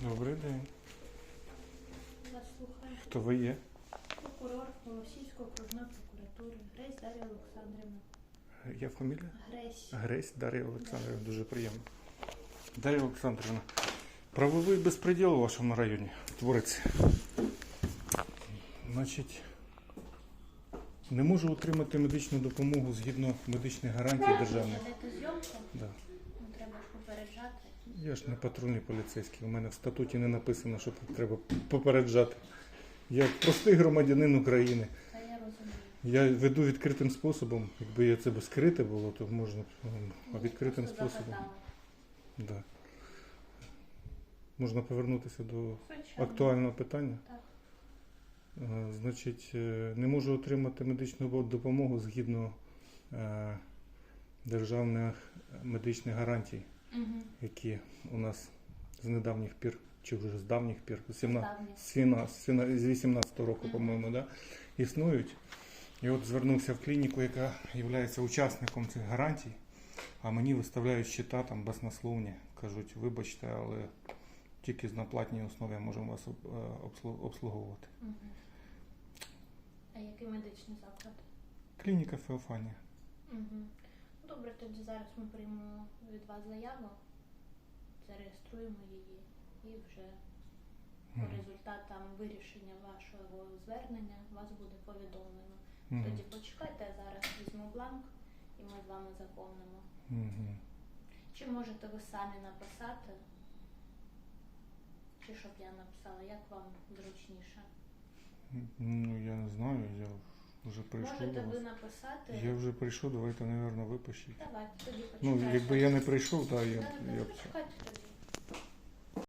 Добрий день. Вас слухає Хто ви є? прокурор Голосівської окружної прокуратури Гресь Дар'я Олександрівна. Я фамілія? Гресь. Гресь Дар'я Олександрівна, дуже приємно. Дар'я Олександрівна, правовий безпреділ у вашому районі твориться. Значить, не можу отримати медичну допомогу згідно медичних гарантій державних. Ведете зйомку? Да. Ну, треба попереджати. Я ж не патрульний поліцейський. У мене в статуті не написано, що треба попереджати. Я простий громадянин України. Та я розумію. Я веду відкритим способом. Якби я це б скрите було, то можна б, а відкритим Ну, Просто способом. запитала. Да. Можна повернутися до Звичайно. актуального питання. Так. Е, Значить, е, не можу отримати медичну бо- допомогу згідно е, державних медичних гарантій, Угу. які у нас з недавніх пір, чи вже з давніх пір, з 17 Давніх. з 17 з 17 з 18 року, Мгм. по-моєму, да, існують. І от звернувся в клініку, яка є учасником цих гарантій, а мені виставляють щита там баснословні. Кажуть, вибачте, але тільки на платній основі можемо вас е, обслуговувати. Угу. А який медичний заклад? Клініка Феофанія. Угу. Добре, тоді зараз ми приймемо від вас заяву, зареєструємо її і вже по результатам вирішення вашого звернення вас буде повідомлено. Мгм. Тоді почекайте, я зараз візьму бланк і ми з вами заповнимо. Мгм. Чи можете ви самі написати, чи щоб я написала, як вам зручніше? Ну, я не знаю, я вже прийшов Можете до ви написати? Я вже прийшов, давайте, мабуть, випишіть. Давайте тоді Ну, якби я не прийшов, так, я, Да, да, я б. почекайте тоді.